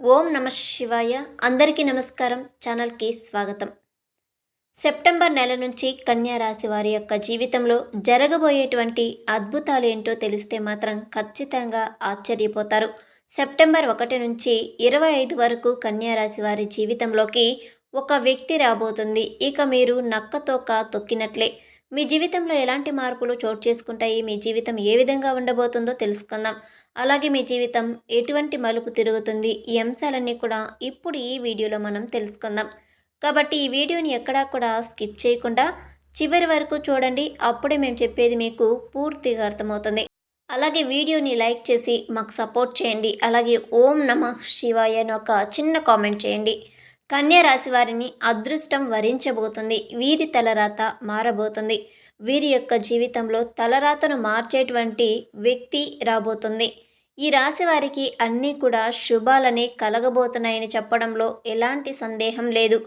ఓం నమ శివాయ. అందరికీ నమస్కారం. ఛానల్కి స్వాగతం. సెప్టెంబర్ నెల నుంచి కన్యా రాశి వారి యొక్క జీవితంలో జరగబోయేటువంటి అద్భుతాలు ఏంటో తెలిస్తే మాత్రం ఖచ్చితంగా ఆశ్చర్యపోతారు. సెప్టెంబర్ ఒకటి నుంచి ఇరవై ఐదు వరకు కన్యా రాశి వారి జీవితంలోకి ఒక వ్యక్తి రాబోతుంది. ఇక మీరు నక్కతోక తొక్కినట్లే. మీ జీవితంలో ఎలాంటి మార్పులు చోటు చేసుకుంటాయి? మీ జీవితం ఏ విధంగా ఉండబోతుందో తెలుసుకుందాం. అలాగే మీ జీవితం ఎటువంటి మలుపు తిరుగుతుంది? ఈ అంశాలన్నీ కూడా ఇప్పుడు ఈ వీడియోలో మనం తెలుసుకుందాం. కాబట్టి ఈ వీడియోని ఎక్కడా కూడా స్కిప్ చేయకుండా చివరి వరకు చూడండి. అప్పుడే మేము చెప్పేది మీకు పూర్తిగా అర్థమవుతుంది. అలాగే వీడియోని లైక్ చేసి మాకు సపోర్ట్ చేయండి. అలాగే ఓం నమ శివాయ అని ఒక చిన్న కామెంట్ చేయండి. కన్యా రాశి వారిని అదృష్టం వరించబోతుంది. వీరి తలరాత మారబోతుంది. వీరి యొక్క జీవితంలో తలరాతను మార్చేటువంటి వ్యక్తి రాబోతుంది. ఈ రాశి వారికి అన్నీ కూడా శుభాలనే కలగబోతున్నాయని చెప్పడంలో ఎలాంటి సందేహం లేదు.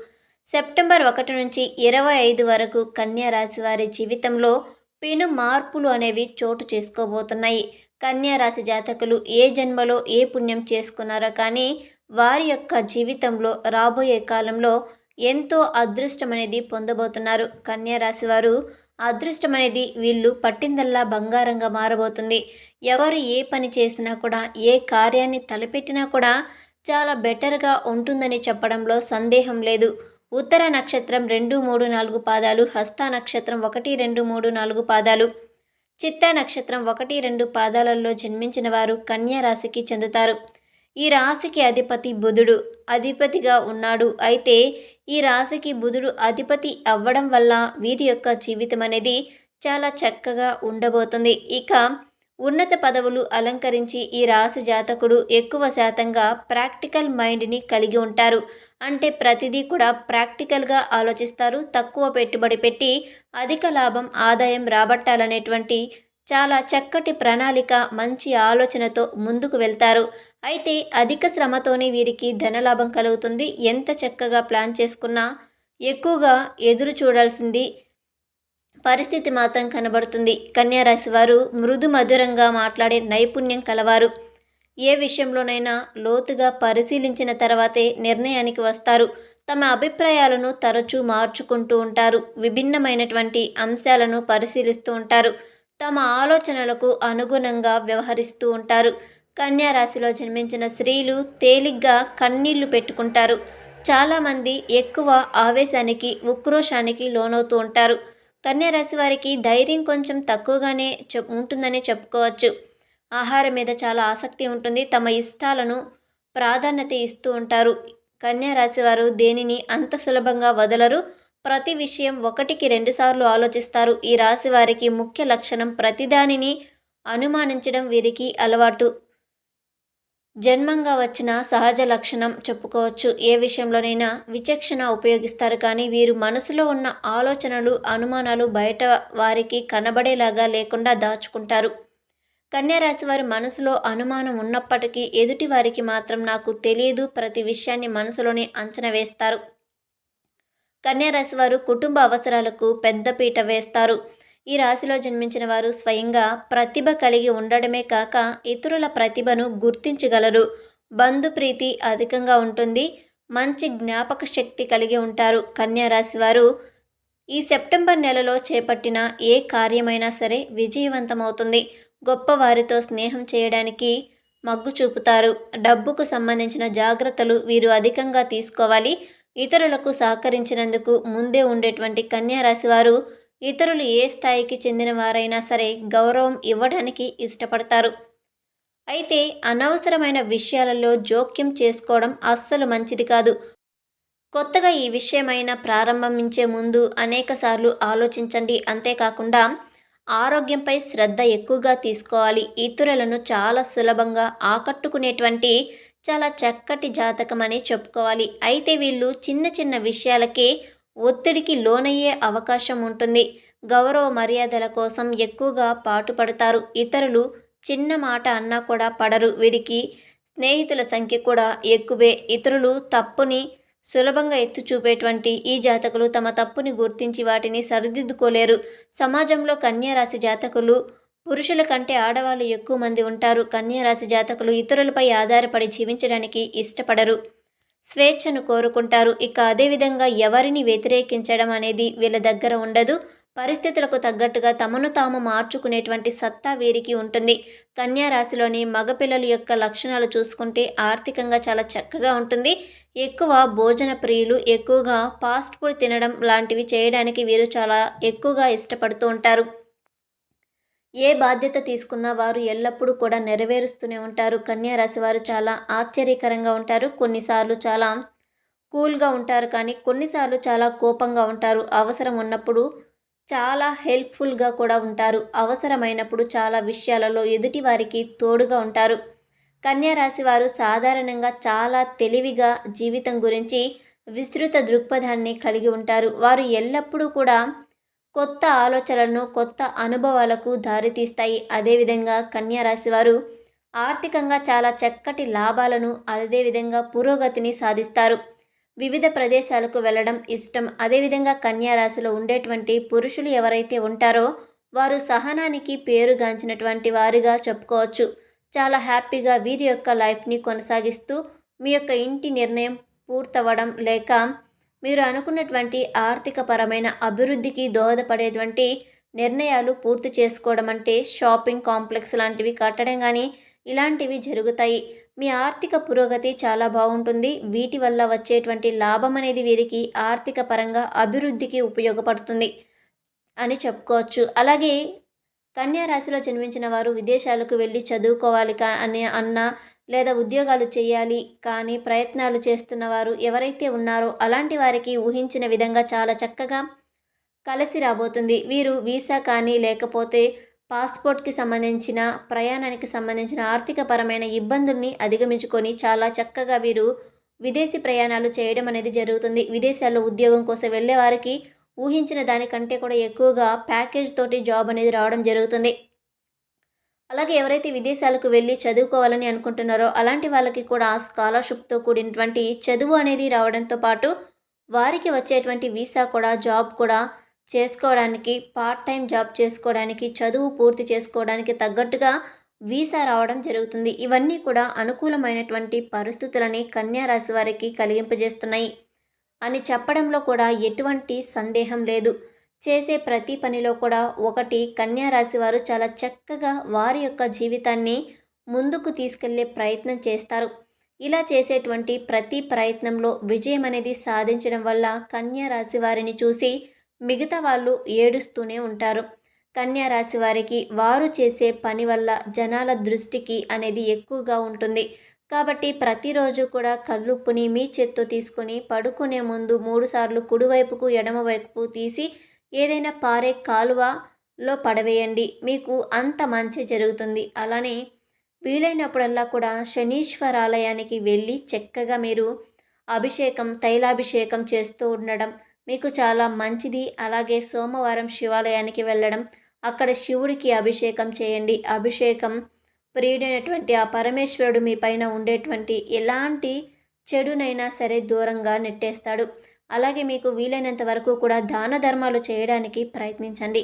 సెప్టెంబర్ ఒకటి నుంచి ఇరవై ఐదు వరకు కన్యా రాశి వారి జీవితంలో పెను మార్పులు అనేవి చోటు చేసుకోబోతున్నాయి. కన్యా రాశి జాతకులు ఏ జన్మలో ఏ పుణ్యం చేసుకున్నారో కానీ వారి యొక్క జీవితంలో రాబోయే కాలంలో ఎంతో అదృష్టం అనేది పొందబోతున్నారు. కన్యా రాశి వారు అదృష్టం అనేది వీళ్ళు పట్టిందల్లా బంగారంగా మారబోతుంది. ఎవరు ఏ పని చేసినా కూడా ఏ కార్యాన్ని తలపెట్టినా కూడా చాలా బెటర్గా ఉంటుందని చెప్పడంలో సందేహం లేదు. ఉత్తర నక్షత్రం రెండు మూడు నాలుగు పాదాలు హస్త నక్షత్రం ఒకటి రెండు మూడు నాలుగు పాదాలు చిత్త నక్షత్రం ఒకటి రెండు పాదాలలో జన్మించిన వారు కన్యా రాశికి చెందుతారు. ఈ రాశికి అధిపతి బుధుడు అధిపతిగా ఉన్నాడు. అయితే ఈ రాశికి బుధుడు అధిపతి అవ్వడం వల్ల వీరి యొక్క జీవితం అనేది చాలా చక్కగా ఉండబోతుంది. ఇక ఉన్నత పదవులు అలంకరించి ఈ రాశి జాతకుడు ఎక్కువ శాతంగా ప్రాక్టికల్ మైండ్ని కలిగి ఉంటారు. అంటే ప్రతిదీ కూడా ప్రాక్టికల్గా ఆలోచిస్తారు. తక్కువ పెట్టుబడి పెట్టి అధిక లాభం ఆదాయం రాబట్టాలనేటువంటి చాలా చక్కటి ప్రణాళిక మంచి ఆలోచనతో ముందుకు వెళ్తారు. అయితే అధిక శ్రమతోనే వీరికి ధనలాభం కలుగుతుంది. ఎంత చక్కగా ప్లాన్ చేసుకున్నా ఎక్కువగా ఎదురు చూడాల్సింది పరిస్థితి మాత్రం కనబడుతుంది. కన్యారాశి వారు మృదు మధురంగా మాట్లాడే నైపుణ్యం కలవారు. ఏ విషయంలోనైనా లోతుగా పరిశీలించిన తర్వాతే నిర్ణయానికి వస్తారు. తమ అభిప్రాయాలను తరచూ మార్చుకుంటూ ఉంటారు. విభిన్నమైనటువంటి అంశాలను పరిశీలిస్తూ ఉంటారు. తమ ఆలోచనలకు అనుగుణంగా వ్యవహరిస్తూ ఉంటారు. కన్యా రాశిలో జన్మించిన స్త్రీలు తేలిగ్గా కన్నీళ్ళు పెట్టుకుంటారు. చాలామంది ఎక్కువ ఆవేశానికి ఉక్రోషానికి లోనవుతూ ఉంటారు. కన్యా రాశి వారికి ధైర్యం కొంచెం తక్కువగానే చెప్ ఉంటుందని చెప్పుకోవచ్చు. ఆహారం మీద చాలా ఆసక్తి ఉంటుంది. తమ ఇష్టాలను ప్రాధాన్యత ఇస్తూ ఉంటారు. కన్యా రాశి వారు దేనిని అంత సులభంగా వదలరు? ప్రతి విషయం ఒకటికి రెండుసార్లు ఆలోచిస్తారు. ఈ రాశి వారికి ముఖ్య లక్షణం ప్రతిదానిని అనుమానించడం వీరికి అలవాటు. జన్మంగా వచ్చిన సహజ లక్షణం చెప్పుకోవచ్చు. ఏ విషయంలోనైనా విచక్షణ ఉపయోగిస్తారు. కానీ వీరు మనసులో ఉన్న ఆలోచనలు అనుమానాలు బయట వారికి కనబడేలాగా లేకుండా దాచుకుంటారు. కన్యారాశి వారి మనసులో అనుమానం ఉన్నప్పటికీ ఎదుటి వారికి మాత్రం నాకు తెలియదు. ప్రతి విషయాన్ని మనసులోనే అంచనా వేస్తారు. కన్యారాశి వారు కుటుంబ అవసరాలకు పెద్దపీట వేస్తారు. ఈ రాశిలో జన్మించిన వారు స్వయంగా ప్రతిభ కలిగి ఉండడమే కాక ఇతరుల ప్రతిభను గుర్తించగలరు. బంధుప్రీతి అధికంగా ఉంటుంది. మంచి జ్ఞాపక శక్తి కలిగి ఉంటారు. కన్యారాశి వారు ఈ సెప్టెంబర్ నెలలో చేపట్టిన ఏ కార్యమైనా సరే విజయవంతమవుతుంది. గొప్ప వారితో స్నేహం చేయడానికి మగ్గు చూపుతారు. డబ్బుకు సంబంధించిన జాగ్రత్తలు వీరు అధికంగా తీసుకోవాలి. ఇతరులకు సహకరించినందుకు ముందే ఉండేటువంటి కన్యారాశి వారు ఇతరులు ఏ స్థాయికి చెందిన వారైనా సరే గౌరవం ఇవ్వడానికి ఇష్టపడతారు. అయితే అనవసరమైన విషయాలలో జోక్యం చేసుకోవడం అస్సలు మంచిది కాదు. కొత్తగా ఈ విషయమైన ప్రారంభించే ముందు అనేకసార్లు ఆలోచించండి. అంతేకాకుండా ఆరోగ్యంపై శ్రద్ధ ఎక్కువగా తీసుకోవాలి. ఇతరులను చాలా సులభంగా ఆకట్టుకునేటువంటి చాలా చక్కటి జాతకం అని చెప్పుకోవాలి. అయితే వీళ్ళు చిన్న చిన్న విషయాలకే ఒత్తిడికి లోనయ్యే అవకాశం ఉంటుంది. గౌరవ మర్యాదల కోసం ఎక్కువగా పాటుపడతారు. ఇతరులు చిన్న మాట అన్నా కూడా పడరు. వీరికి స్నేహితుల సంఖ్య కూడా ఎక్కువే. ఇతరులు తప్పుని సులభంగా ఎత్తు చూపేటువంటి ఈ జాతకులు తమ తప్పుని గుర్తించి వాటిని సరిదిద్దుకోలేరు. సమాజంలో కన్యారాశి జాతకులు పురుషుల కంటే ఆడవాళ్ళు ఎక్కువ మంది ఉంటారు. కన్యారాశి జాతకులు ఇతరులపై ఆధారపడి జీవించడానికి ఇష్టపడరు. స్వేచ్ఛను కోరుకుంటారు. ఇక అదేవిధంగా ఎవరిని వ్యతిరేకించడం అనేది వీళ్ళ దగ్గర ఉండదు. పరిస్థితులకు తగ్గట్టుగా తమను తాము మార్చుకునేటువంటి సత్తా వీరికి ఉంటుంది. కన్యా రాశిలోని మగపిల్లల యొక్క లక్షణాలు చూసుకుంటే ఆర్థికంగా చాలా చక్కగా ఉంటుంది. ఎక్కువ భోజన ప్రియులు ఎక్కువగా ఫాస్ట్ ఫుడ్ తినడం లాంటివి చేయడానికి వీరు చాలా ఎక్కువగా ఇష్టపడుతూ ఉంటారు. ఏ బాధ్యత తీసుకున్నా వారు ఎల్లప్పుడూ కూడా నెరవేరుస్తూనే ఉంటారు. కన్యా రాశి వారు చాలా ఆశ్చర్యకరంగా ఉంటారు. కొన్నిసార్లు చాలా కూల్గా ఉంటారు కానీ కొన్నిసార్లు చాలా కోపంగా ఉంటారు. అవసరం ఉన్నప్పుడు చాలా హెల్ప్ఫుల్గా కూడా ఉంటారు. అవసరమైనప్పుడు చాలా విషయాలలో ఎదుటి వారికి తోడుగా ఉంటారు. కన్యా రాశి వారు సాధారణంగా చాలా తెలివిగా జీవితం గురించి విస్తృత దృక్పథాన్ని కలిగి ఉంటారు. వారు ఎల్లప్పుడూ కూడా కొత్త ఆలోచనలను కొత్త అనుభవాలకు దారితీస్తాయి. అదేవిధంగా కన్యారాశి వారు ఆర్థికంగా చాలా చక్కటి లాభాలను అదేవిధంగా పురోగతిని సాధిస్తారు. వివిధ ప్రదేశాలకు వెళ్ళడం ఇష్టం. అదేవిధంగా కన్యా రాశిలో ఉండేటువంటి పురుషులు ఎవరైతే ఉంటారో వారు సహనానికి పేరుగాంచినటువంటి వారిగా చెప్పుకోవచ్చు. చాలా హ్యాపీగా వీరి యొక్క లైఫ్ని కొనసాగిస్తూ మీ యొక్క ఇంటి నిర్ణయం పూర్తవ్వడం లేక మీరు అనుకున్నటువంటి ఆర్థికపరమైన అభివృద్ధికి దోహదపడేటువంటి నిర్ణయాలు పూర్తి చేసుకోవడం అంటే షాపింగ్ కాంప్లెక్స్ లాంటివి కట్టడం కానీ ఇలాంటివి జరుగుతాయి. మీ ఆర్థిక పురోగతి చాలా బాగుంటుంది. వీటి వల్ల వచ్చేటువంటి లాభం అనేది వీరికి ఆర్థిక పరంగా అభివృద్ధికి ఉపయోగపడుతుంది అని చెప్పుకోవచ్చు. అలాగే కన్యా రాశిలో జన్మించిన వారు విదేశాలకు వెళ్ళి చదువుకోవాలి కా అని అన్న లేదా ఉద్యోగాలు చేయాలి కానీ ప్రయత్నాలు చేస్తున్న వారు ఎవరైతే ఉన్నారో అలాంటి వారికి ఊహించిన విధంగా చాలా చక్కగా కలిసి రాబోతుంది. వీరు వీసా కానీ లేకపోతే పాస్పోర్ట్కి సంబంధించిన ప్రయాణానికి సంబంధించిన ఆర్థిక పరమైన ఇబ్బందుల్ని అధిగమించుకొని చాలా చక్కగా వీరు విదేశీ ప్రయాణాలు చేయడం అనేది జరుగుతుంది. విదేశాల్లో ఉద్యోగం కోసం వెళ్ళే వారికి ఊహించిన దానికంటే కూడా ఎక్కువగా ప్యాకేజ్ తోటి జాబ్ అనేది రావడం జరుగుతుంది. అలాగే ఎవరైతే విదేశాలకు వెళ్ళి చదువుకోవాలని అనుకుంటున్నారో అలాంటి వాళ్ళకి కూడా స్కాలర్షిప్తో కూడినటువంటి చదువు అనేది రావడంతో పాటు వారికి వచ్చేటువంటి వీసా కూడా జాబ్ కూడా చేసుకోవడానికి పార్ట్ టైం జాబ్ చేసుకోవడానికి చదువు పూర్తి చేసుకోవడానికి తగ్గట్టుగా వీసా రావడం జరుగుతుంది. ఇవన్నీ కూడా అనుకూలమైనటువంటి పరిస్థితులని కన్యా రాశి వారికి కలిగింపజేస్తున్నాయి. అని చెప్పడంలో కూడా ఎటువంటి సందేహం లేదు. చేసే ప్రతి పనిలో కూడా ఒకటి కన్యారాశి వారు చాలా చక్కగా వారి యొక్క జీవితాన్ని ముందుకు తీసుకెళ్ళే ప్రయత్నం చేస్తారు. ఇలా చేసేటువంటి ప్రతి ప్రయత్నంలో విజయం అనేది సాధించడం వల్ల కన్యారాశి వారిని చూసి మిగతా వాళ్ళు ఏడుస్తూనే ఉంటారు. కన్యా రాశి వారికి వారు చేసే పని వల్ల జనాల దృష్టికి అనేది ఎక్కువగా ఉంటుంది. కాబట్టి ప్రతిరోజు కూడా కల్లుప్పుని మీ చేత్తో తీసుకొని పడుకునే ముందు మూడుసార్లు కుడివైపుకు ఎడమవైపు తీసి ఏదైనా పారే కాలువలో పడవేయండి. మీకు అంత మంచి జరుగుతుంది. అలానే వీలైనప్పుడల్లా కూడా శనీశ్వరాలయానికి వెళ్ళి చక్కగా మీరు అభిషేకం తైలాభిషేకం చేస్తూ ఉండడం మీకు చాలా మంచిది. అలాగే సోమవారం శివాలయానికి వెళ్ళడం అక్కడ శివుడికి అభిషేకం చేయండి. అభిషేకం ప్రియుడైనటువంటి ఆ పరమేశ్వరుడు మీ పైన ఉండేటువంటి ఎలాంటి చెడునైనా సరే దూరంగా నెట్టేస్తాడు. అలాగే మీకు వీలైనంత వరకు కూడా దాన ధర్మాలు చేయడానికి ప్రయత్నించండి.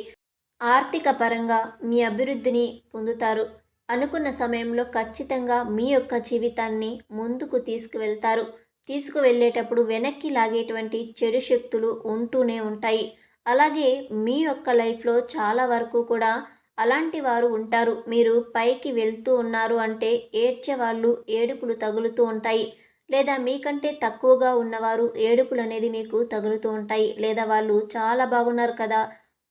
ఆర్థిక పరంగా మీ అభివృద్ధిని పొందుతారు. అనుకున్న సమయంలో ఖచ్చితంగా మీ యొక్క జీవితాన్ని ముందుకు తీసుకువెళ్తారు. తీసుకువెళ్ళేటప్పుడు వెనక్కి లాగేటువంటి చెడు శక్తులు ఉంటూనే ఉంటాయి. అలాగే మీ యొక్క లైఫ్లో చాలా వరకు కూడా అలాంటి వారు ఉంటారు. మీరు పైకి వెళ్తూ ఉన్నారు అంటే ఏడ్చే వాళ్ళు ఏడుపులు తగులుతూ ఉంటాయి. లేదా మీకంటే తక్కువగా ఉన్నవారు ఏడుపులు అనేది మీకు తగులుతూ ఉంటాయి. లేదా వాళ్ళు చాలా బాగున్నారు కదా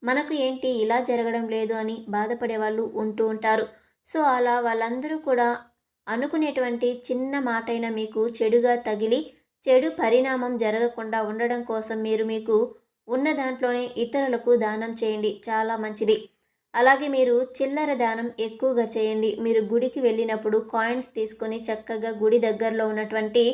మనకు ఏంటి ఇలా జరగడం లేదు అని బాధపడే వాళ్ళు ఉంటూ ఉంటారు. సో అలా వాళ్ళందరూ కూడా అనుకునేటువంటి చిన్న మాటైనా మీకు చెడుగా తగిలి చెడు పరిణామం జరగకుండా ఉండడం కోసం మీరు మీకు ఉన్న దాంట్లోనే ఇతరులకు దానం చేయండి చాలా మంచిది. అలాగే మీరు చిల్లర దానం ఎక్కువగా చేయండి. మీరు గుడికి వెళ్ళినప్పుడు కాయిన్స్ తీసుకొని చక్కగా గుడి దగ్గరలో ఉన్నటువంటి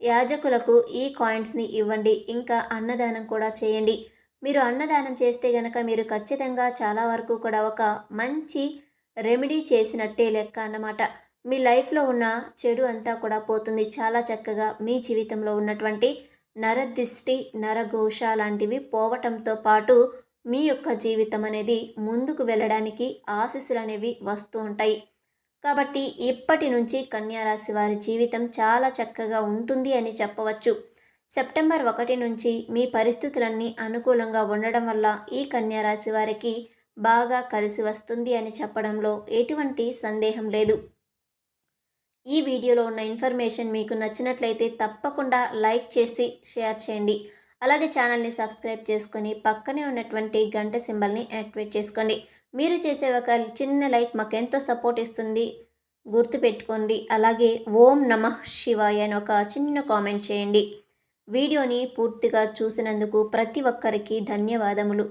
యాజకులకు ఈ కాయిన్స్ని ఇవ్వండి. ఇంకా అన్నదానం కూడా చేయండి. మీరు అన్నదానం చేస్తే గనక మీరు ఖచ్చితంగా చాలా వరకు కూడా ఒక మంచి రెమెడీ చేసినట్టే లెక్క అన్నమాట. మీ లైఫ్లో ఉన్న చెడు అంతా కూడా పోతుంది. చాలా చక్కగా మీ జీవితంలో ఉన్నటువంటి నరదిష్టి నరఘోష లాంటివి పోవటంతో పాటు మీ యొక్క జీవితం అనేది ముందుకు వెళ్ళడానికి ఆశీస్సులు అనేవి వస్తూ ఉంటాయి. కాబట్టి ఇప్పటి నుంచి కన్యారాశి వారి జీవితం చాలా చక్కగా ఉంటుంది అని చెప్పవచ్చు. సెప్టెంబర్ ఒకటి నుంచి మీ పరిస్థితులన్నీ అనుకూలంగా ఉండడం వల్ల ఈ కన్యారాశి వారికి బాగా కలిసి వస్తుంది అని చెప్పడంలో ఎటువంటి సందేహం లేదు. ఈ వీడియోలో ఉన్న ఇన్ఫర్మేషన్ మీకు నచ్చినట్లయితే తప్పకుండా లైక్ చేసి షేర్ చేయండి. అలాగే ఛానల్ని సబ్స్క్రైబ్ చేసుకొని పక్కనే ఉన్నటువంటి గంట సింబల్ని యాక్టివేట్ చేసుకోండి. మీరు చేసే ఒక చిన్న లైక్ మాకెంతో సపోర్ట్ ఇస్తుంది. గుర్తుపెట్టుకోండి అలాగే ఓం నమ శివాయ అని ఒక చిన్న కామెంట్ చేయండి. వీడియోని పూర్తిగా చూసినందుకు ప్రతి ఒక్కరికి ధన్యవాదములు.